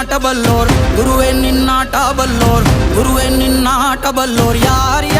நின்னாட்ட பல்லோர் குருவே நின்னாட்ட பல்லோர் குருவே நின்னாட்ட பல்லோர் யார்